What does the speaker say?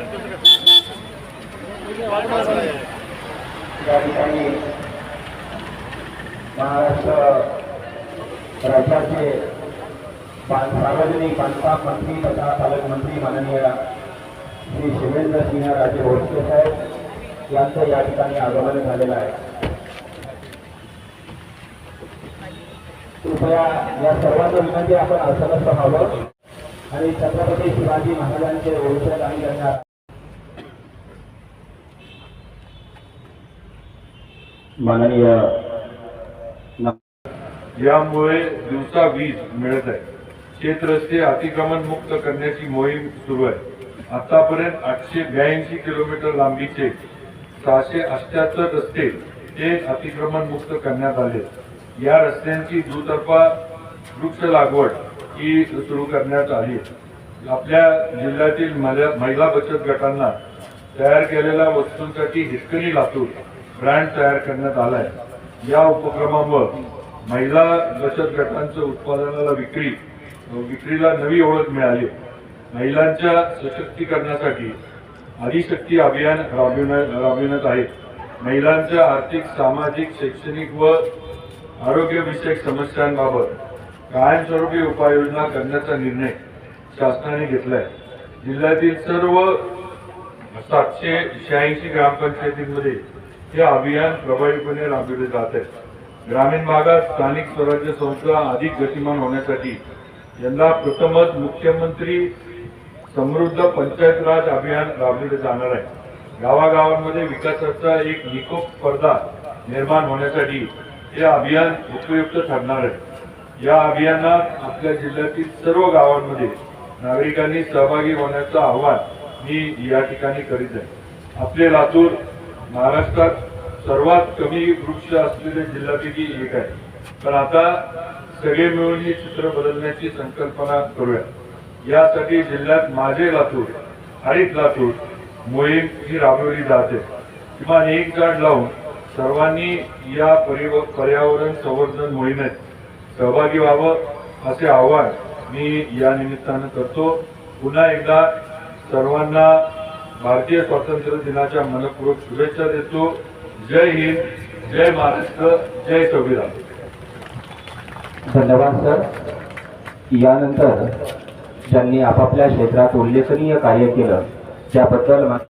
या ठिकाणी महाराष्ट्र राज्याचे सार्वजनिक बांधकाम मंत्री तथा पालकमंत्री माननीय श्री शिवेंद्र सिंह राजे भोसले साहेब यांचं या ठिकाणी आगमन झालेलं आहे. कृपया या सर्वांना विनंती आपण आसनस्थ व्हावं. आणि छत्रपती शिवाजी महाराजांचे ओळख आणि त्यांना माननीय यामुळे दिवसा वीज मिळत आहे. शेत रस्ते अतिक्रमण मुक्त करण्याची मोहीम सुरू आहे. आतापर्यंत आठशे ब्याऐंशी किलोमीटर लांबीचे सहाशे अठ्याहत्तर रस्ते हे अतिक्रमण मुक्त करण्यात आले. या रस्त्यांची दुतर्फा वृक्ष लागवड ही सुरू करण्यात आली. आपल्या जिल्ह्यातील महिला महिला बचत गटांना तयार केलेल्या वस्तूंसाठी हिसकणी लातूर ब्रँड तयार करण्यात आलाय. या उपक्रमामुळं महिला बचत गटांच्या उत्पादनाला विक्री विक्रीला नवी ओळख मिळाली. महिलांच्या सशक्तीकरणासाठी आदिशक्ती अभियान राबविण्यात राबविण्यात आहे. महिलांच्या आर्थिक सामाजिक शैक्षणिक व आरोग्यविषयक समस्यांबाबत कायमस्वरूपी उपाययोजना करण्याचा निर्णय शासनाने घेतलाय. जिल्ह्यातील सर्व सातशे शहाऐंशी ग्रामपंचायतींमध्ये हे अभियान प्रभावीपणे राबविले जात आहे. ग्रामीण भागात स्थानिक स्वराज्य संस्था अधिक गतिमान होण्यासाठी यंदा प्रथमच मुख्यमंत्री समृद्ध पंचायत राज अभियान राबविले जाणार आहे. गावागावांमध्ये विकासाचा एक निकोप स्पर्धा निर्माण होण्यासाठी हे अभियान उपयुक्त ठरणार आहे. या अभियानात आपल्या जिल्ह्यातील सर्व गावांमध्ये नागरिकांनी सहभागी होण्याचं आवाहन मी या ठिकाणी करीत आहे. आपले लातूर महाराष्ट्रात सर्वात कमी वृक्ष असलेल्या जिल्ह्यापैकी एक आहे. पण आता सगळे मिळून हे चित्र बदलण्याची संकल्पना करूया. यासाठी जिल्ह्यात माझे लातूर हरित लातूर मोहीम ही राबवली जाते. किमान एक झाड लावून सर्वांनी या परिव पर्यावरण संवर्धन मोहिमेत सहभागी व्हावं असे आवाहन मी या निमित्तानं करतो. पुन्हा एकदा सर्वांना भारतीय स्वातंत्र्य दिनाच्या मनपूर्वक शुभेच्छा देतो. जय हिंद जय महाराष्ट्र जय संविधान. धन्यवाद सर. यानंतर ज्यांनी आपापल्या क्षेत्रात उल्लेखनीय कार्य केलं त्याबद्दल